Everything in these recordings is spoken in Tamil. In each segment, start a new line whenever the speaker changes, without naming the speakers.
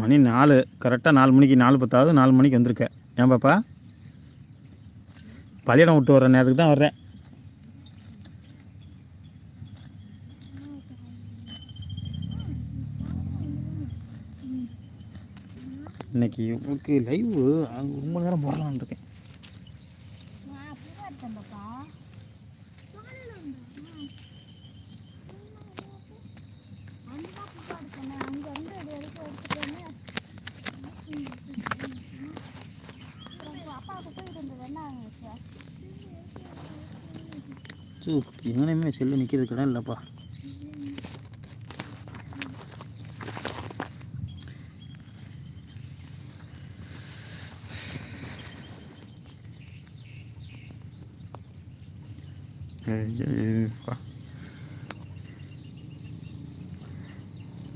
மணி நாலு. கரெக்டாக நாலு மணிக்கு நாலு பத்தாவது நாலு மணிக்கு வந்திருக்க. ஏன் பாப்பா? பள்ளியிடம் விட்டு வர நேரத்துக்கு தான் வர்றேன். இன்னைக்கு உங்களுக்கு லைவ் ரொம்ப நேரம் போடலான்னு இருக்கேன்
நான் அப்படிதான் இருக்கேன் பாப்பா அங்கதான் பூவா இருக்கேன் அங்க இருந்து அது வரைக்கும் எடுத்துட்டேன்னு அப்பாவுக்கு போயிட்டு இருந்தது என்ன சார்
சூ எங்கனையுமே செல்லு நிற்கிறது கடை இல்லைப்பா.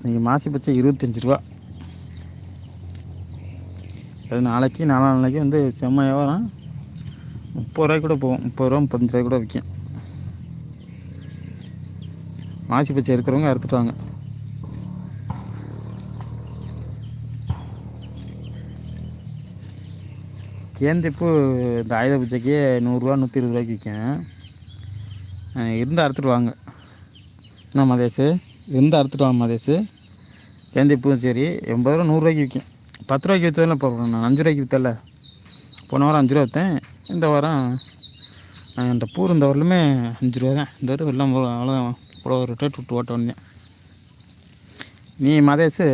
நீங்கள் மாசி பச்சை இருபத்தஞ்சி ரூபா. அது நாளைக்கு நாலாம் நாளைக்கு வந்து செம்ம வியாபாரம் முப்பது ரூபாய்க்கு கூட போகும் முப்பது ரூபா முப்பத்தஞ்சு ரூபாய் கூட விற்கும். மாசி பச்சை இருக்கிறவங்க அறுத்துட்டாங்க. கேந்திப்பூ இந்த ஆயுத பூஜைக்கே நூறுரூவா நூற்றி இருபது ரூபாய்க்கு விற்கும் இருந்து அறுத்துட்டு வாங்க என்ன மதேஷு இருந்து அறுத்துட்டு வாங்க மதேஷு கேந்திப்பூவும் சரி எண்பது ரூபா நூறுரூவாய்க்கு விற்கும் பத்து ரூபாய்க்கு விற்றதில்ல போகிறோம் நான் அஞ்சு ரூபாய்க்கு விற்றல போன வாரம் அஞ்சு ரூபா விற்றேன் இந்த வாரம் இந்த பூர் இந்த வரலுமே அஞ்சு ரூபா தான். இந்த வரும் எல்லாம் அவ்வளோ இவ்வளோ ஒரு ரேட் விட்டு ஓட்ட வந்தேன் நீ மதேஷு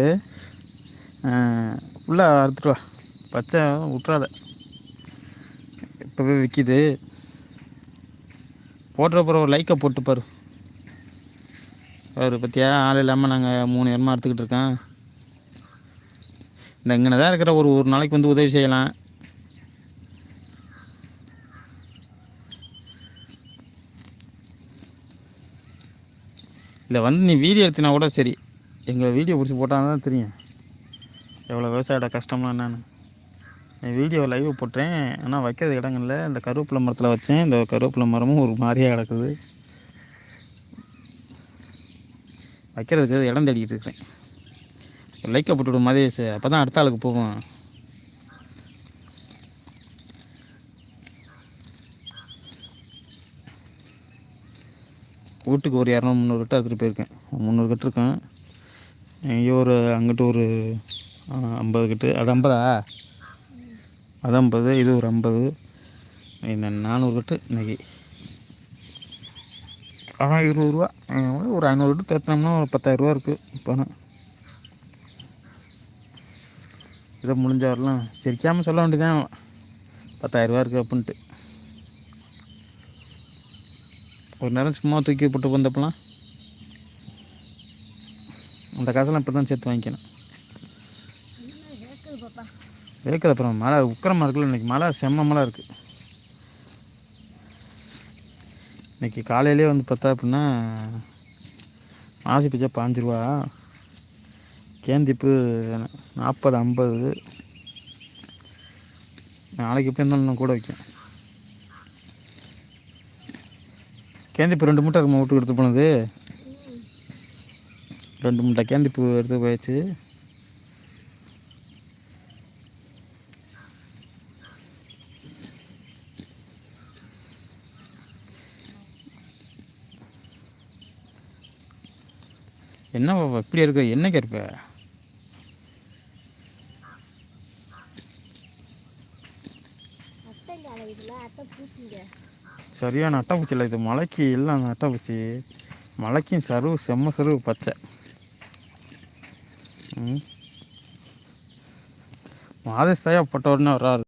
உள்ளே அறுத்துட்டு வா. பச்சை விட்றாத இப்போவே விற்கிது போடுற போகிற ஒரு லைக்கை போட்டு பாரு. அவர் பற்றியா ஆள் இல்லாமல் நாங்கள் மூணு இடமா அறுத்துக்கிட்டு இருக்கோம். இந்த இங்கே தான் இருக்கிற ஒரு ஒரு நாளைக்கு வந்து உதவி செய்யலாம். இல்லை வந்து நீ வீடியோ எடுத்தினா கூட சரி. எங்கள் வீடியோ பிடிச்சி போட்டால் தான் தெரியும். எவ்வளோ விவசாயோட கஷ்டம்லாம் என்னென்னு. நான் வீடியோ லைவ் போட்டேன் ஆனால் வைக்கிறது இடங்கள்ல இந்த கருவேப்பிலை மரத்தில் வச்சேன். இந்த கருவேப்பிலை மரமும் ஒரு மாதிரியாக கிடக்குது. வைக்கிறதுக்கு இடம் தேடிக்கிட்டு இருக்கேன். லைக்கை போட்டுவிடும் மாதிரி அப்போ தான் அடுத்த ஆளுக்கு போகும் வீட்டுக்கு ஒரு இரநூறு முந்நூறு கட்டு எடுத்துகிட்டு போயிருக்கேன். முந்நூறு கட்டு இருக்கேன் எங்கேயோ ஒரு அங்கிட்டு ஒரு ஐம்பது கட்டு. அது ஐம்பதா? அது ஐம்பது இது ஒரு ஐம்பது. என்ன நானூறு கட்டு இன்றைக்கி ஆனால் இருநூறுவா. ஒரு ஐநூறு கட்டு தேத்தினோம்னா ஒரு பத்தாயிரரூவா இருக்குது பணம். இதை முடிஞ்ச வரலாம். சிரிக்காமல் சொல்ல வேண்டியதான் பத்தாயிரரூவா இருக்குது அப்படின்ட்டு. ஒரு நேரம் சும்மா தூக்கி போட்டு வந்தப்பலாம் அந்த காசெல்லாம் இப்போ தான் சேர்த்து வாங்கிக்கணும்.
கேட்குது
அப்புறம் மழை உக்கரமாக இருக்குல்ல இன்றைக்கி மழை செம்ம மழை இருக்குது இன்றைக்கி காலையிலே வந்து பார்த்தா அப்படின்னா மாசி பிச்சா பாஞ்சு ரூபா கேந்திப்பு நாற்பது ஐம்பது. நாளைக்கு எப்படி இருந்தாலும் கூட வைக்கும் கேந்திப்பு ரெண்டு மூட்டை இருக்குமா எடுத்து போனது? ரெண்டு மூட்டை கேந்திப்பு எடுத்து போயாச்சு. என்ன பாப்பா இப்படி இருக்க என்னைக்கு இருப்ப
அத்தைங்க அத்தை
சரியான அட்டைப்பூச்சி இல்லை இது மலைக்கு எல்லாம் அந்த அட்டைப்பூச்சி மலைக்கும் சருவு செம்ம சருவு பச்சை. ம். மாதேஷ் தாயா உடனே வர்றாரு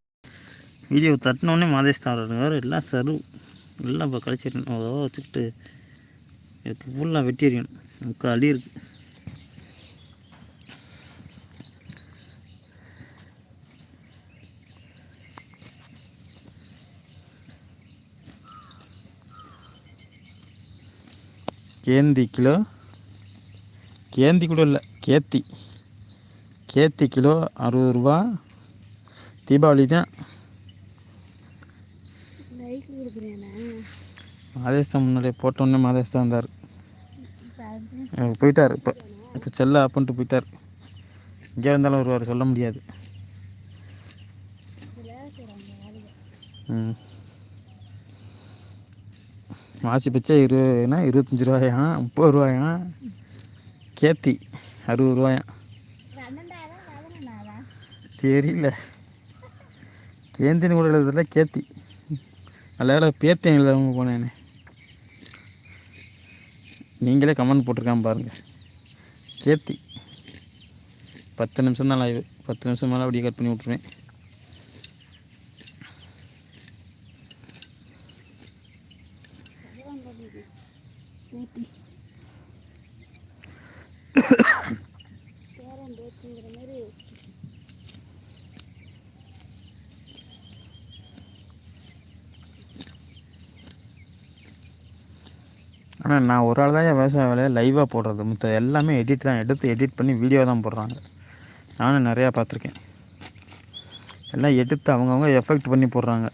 வீடியோ தட்டினோடனே மாதேஷ் தான் வர்றாரு வேறு எல்லாம் சருவு. எல்லாம் இப்போ கழிச்சிடணும். அதோ வச்சுக்கிட்டு இதுக்கு ஃபுல்லாக வெட்டி எறியணும் முக்கால் அடி இருக்குது கேந்தி கிலோ. கேந்தி கூட இல்லை கேத்தி. கேத்தி கிலோ அறுபது ரூபா. தீபாவளி தான். மாதேஷ் தான் முன்னாடியே போட்ட உடனே மாதேஷ் தான் வந்தார் அவர் போயிட்டார் இப்போ. இப்போ செல்ல பண்ணிட்டு போயிட்டார். இங்கே இருந்தாலும் வருவார் சொல்ல முடியாது. ம். மாசி பிச்சை இருபதுனா இருபத்தஞ்சி ரூபாயாம் முப்பது ரூபாயாம் கேத்தி அறுபது ரூபாயாம் தெரியல. கேந்தின்னு கூட எழுதுல கேத்தி. நல்ல வேலை பேத்தியம் எழுதாமல் போனேன். நீங்களே கமெண்ட் போட்டிருக்காம பாருங்கள் கேத்தி. பத்து நிமிஷம் தான் லைவ் பத்து நிமிஷம் மேலே அப்படியே கட் பண்ணி விட்ருவேன்
பேத்தி பேரன் பேத்திங்கிற மாதிரி
ஆனால் நான் ஒரு ஆள் தான் விவசாய வேலையை லைவாக போடுறது. மற்ற எல்லாமே எடிட் தான். எடுத்து எடிட் பண்ணி வீடியோ தான் போடுறாங்க. நானும் நிறையா பார்த்துருக்கேன். எல்லாம் எடுத்து அவங்கவுங்க எஃபெக்ட் பண்ணி போடுறாங்க.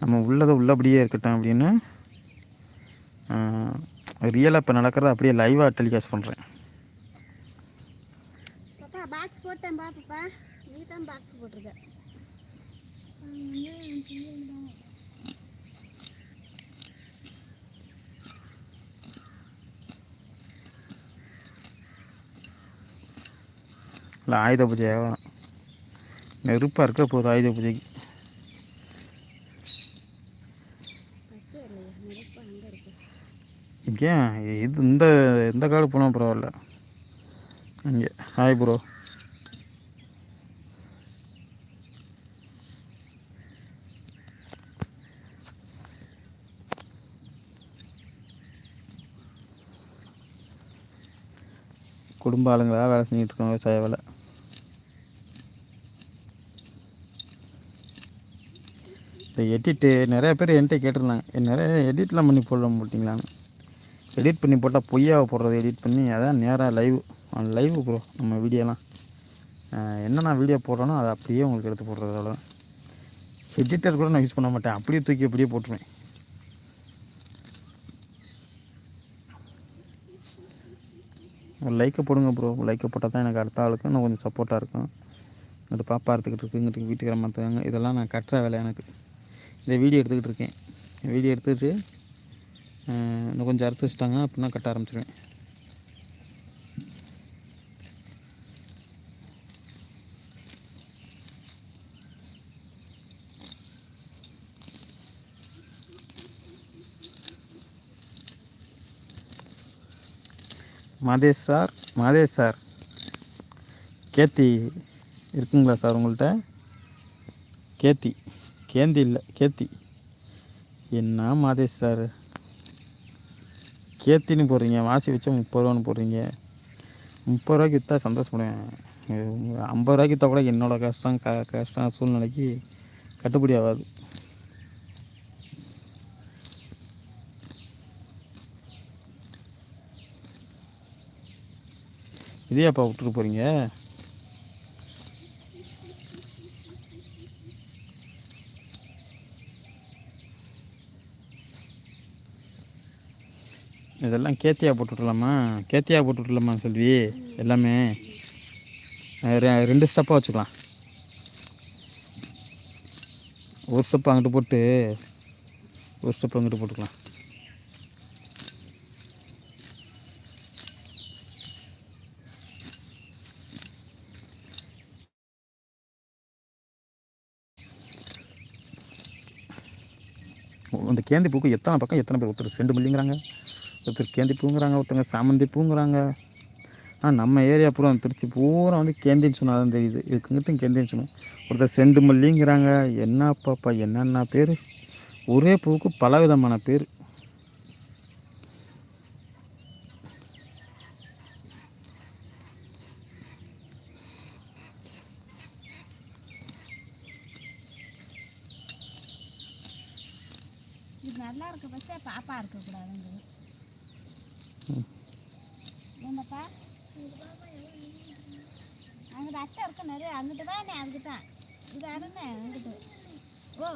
நம்ம உள்ளதை உள்ளபடியே இருக்கட்டும் அப்படின்னு ரியலாக இப்போ நடக்கிறத அப்படியே லைவாக டெலிகாஸ்ட் பண்ணுறேன்
பாக்ஸ் போட்டேன் பாப்பா. நீ தான் பாக்ஸ் போட்டிருக்க.
இல்லை ஆயுத பூஜை நெருப்பாக இருக்க போகுது ஆயுத பூஜைக்கு. இங்கே இது இந்த இந்த காடு போனால் பரவாயில்ல. இங்கே ஹாய் ப்ரோ குடும்ப ஆளுங்களாக வேலை செஞ்சுட்டு இருக்கோம் விவசாய வேலை. இந்த எடிட்டு நிறைய பேர் என்கிட்ட கேட்டிருந்தாங்க. நிறைய எடிட்லாம் பண்ணி போட மாட்டிங்களான்னு எடிட் பண்ணி போட்டால் பொய்யாவை போடுறது எடிட் பண்ணி அதான் நேராக லைவ் லைவ் ப்ரோ நம்ம வீடியோலாம். என்னென்ன வீடியோ போடுறேனோ அதை அப்படியே உங்களுக்கு எடுத்து போடுறது அவ்வளோதான் எடிட்டர் கூட நான் யூஸ் பண்ண மாட்டேன். அப்படியே தூக்கி அப்படியே போட்டுருவேன். ஒரு லைக்கை போடுங்க ப்ரோ லைக்கை போட்டால் தான் எனக்கு அடுத்த ஆளுக்கு இன்னும் கொஞ்சம் சப்போர்ட்டாக இருக்கும். இங்கிட்டு பாப்பா எடுத்துக்கிட்டு இருக்கு இங்கிட்டு வீட்டுக்கார மாற்றுவாங்க இதெல்லாம் நான் கட்டுற வேலை எனக்கு. இந்த வீடியோ எடுத்துக்கிட்டு இருக்கேன். வீடியோ எடுத்துக்கிட்டு இன்னும் கொஞ்சம் அறுத்து வச்சிட்டாங்க அப்படின்னா கட்ட ஆரம்பிச்சிருவேன். Madesh sir Madesh sir. Ketti இருக்குங்களா சார் உங்கள்கிட்ட? கேத்தி. கேந்தி இல்லை கேத்தி. என்ன மாதேஷ் சார்? கேத்தின்னு போடுறீங்க வாசி வச்சா முப்பது ரூபான்னு போடுறீங்க. முப்பது ரூபாய்க்கு விற்றா சந்தோஷப்படுவேன். ஐம்பது ரூபாய்க்கு விற்றா கூட என்னோட கஷ்டம் க கஷ்டம் சூழ்நிலைக்கு கட்டுப்படி ஆகாது. இதே அப்பா விட்டுட்டு போகிறீங்க இதெல்லாம் கேத்தியா போட்டு விட்றலாமா கேத்தியா போட்டு விட்றலாமா செல்வி? எல்லாமே. ரெ- ரெண்டு ஸ்டெப்பாக வச்சுக்கலாம். ஒரு ஸ்டெப் அங்கிட்டு போட்டு ஒரு ஸ்டெப் அங்கிட்டு போட்டுக்கலாம். அந்த கேந்தி பூக்கு எத்தனை பக்கம் எத்தனை பேர் ஒருத்தர் செண்டு மில்லிங்கிறாங்க? ஒருத்தர் கேந்தி பூங்குறாங்க ஒருத்தங்க சாமந்தி பூங்குறாங்க. ஆனால் நம்ம ஏரியா பூரா திருச்சி பூரா வந்து கேந்தின்னு சொன்னால் தான் தெரியுது. இதுக்குங்கிட்டும் கேந்தின்னு சொன்னோம். ஒருத்தர் செண்டு மல்லிங்கிறாங்க. என்ன பாப்பா என்னென்ன பேர்? ஒரே பூவுக்கு பல விதமான பேர்.
அந்த அட்டை நிறைய அங்கிட்டு தான் அங்கிட்டு தான் இது அருண்ணே அங்கிட்டு. ஓ.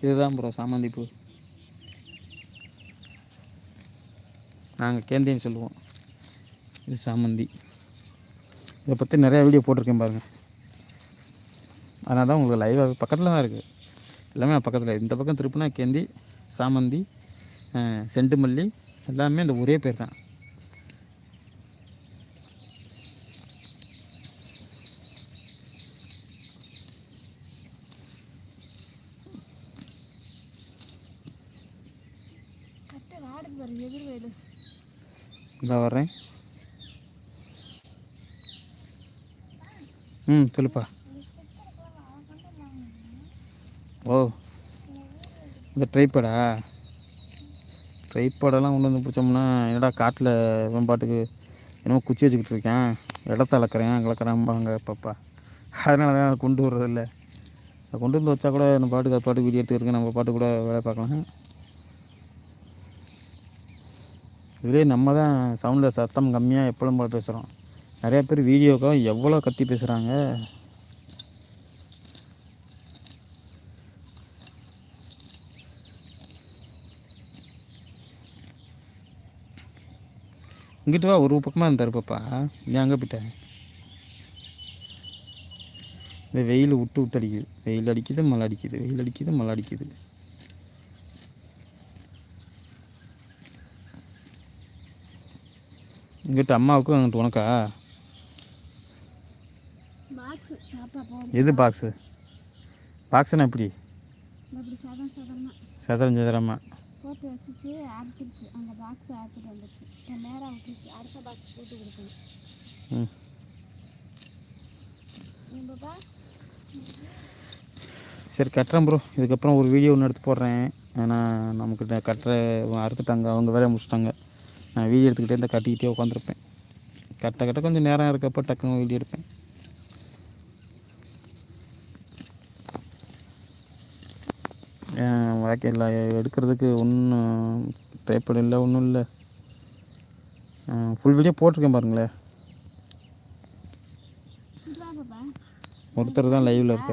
இதுதான் ப்ரோ சாமந்தி பூ நாங்கள் கேந்தின்னு சொல்லுவோம். இது சாமந்தி. இதை பற்றி நிறையா வீடியோ போட்டிருக்கேன் பாருங்கள் அதனால தான் உங்களுக்கு லைவாக பக்கத்தில் தான் இருக்குது எல்லாமே பக்கத்தில். இந்த பக்கம் திருப்பினா கேந்தி சாமந்தி செண்டு மல்லி எல்லாமே இந்த ஒரே பேர் தான். இதா வர்றேன். ம் சொல்லுப்பா. ஓ இந்த ட்ரைப்படா ட்ரைப்படெல்லாம் கொண்டு வந்து பிடிச்சோம்னா என்னடா காட்டில் இவன் பாட்டுக்கு என்னமோ குச்சி வச்சுக்கிட்டு இருக்கேன். இடத்த அளக்கிறேன் கிளக்குறாம்பாங்க பாப்பா. அதனால தான் கொண்டு வர்றதில்ல. கொண்டு வந்து வச்சா கூட நம்ம பாட்டுக்கு அது பாட்டுக்கு வீடியோ எடுத்துருக்கேன் நம்ம பாட்டு கூட வேலை பார்க்கலாம். இதுலேயே நம்ம தான் சவுண்டில் சத்தம் கம்மியாக எப்பளும் போல் பேசுகிறோம் நிறையா பேர் வீடியோக்காக எவ்வளோ கத்தி பேசுகிறாங்க இங்கிட்டு வா ஒரு பக்கமாக இருந்தார் பாப்பா. ஏன் அங்கே போயிட்டேன் இந்த வெயில் விட்டு விட்டு அடிக்குது. வெயில் அடிக்குது மழை அடிக்குது. வெயில் அடிக்குது மழை அடிக்குது. இங்கிட்ட அம்மாவுக்கும் அங்கிட்டு உனக்கா? எது பாக்ஸு பாக்ஸ்னா எப்படி? சதுரம் சதுரமா.
போட்டு வச்சுச்சு அறுத்துருச்சு. அந்த பாக்ஸை அறுத்துட்டு வந்துச்சு இப்போ நேராக விட்டுச்சு அடுத்த பாக்ஸ் போட்டு கொடுக்கணும்.
சரி கட்டுறேன் ப்ரோ இதுக்கப்புறம் ஒரு வீடியோ ஒன்று எடுத்து போடுறேன். ஏன்னா நமக்கு கட்டுற அறுத்துட்டாங்க. அவங்க வேலையை முடிச்சிட்டாங்க. நான் வீடியோ எடுத்துக்கிட்டே இந்த கட்டிக்கிட்டே உட்காந்துருப்பேன். கட்ட கட்ட கொஞ்சம் நேரம் இருக்கப்போ டக்குன்னு வீடியோ எடுப்பேன். ராக்கெட்டில் எடுக்கிறதுக்கு ஒன்றும் டைப்பட் இல்லை ஒன்றும் இல்லை. ஃபுல் வீடியோ போட்டிருக்கேன் பாருங்களேன். ஒருத்தர் தான் லைவில் இருக்கார்.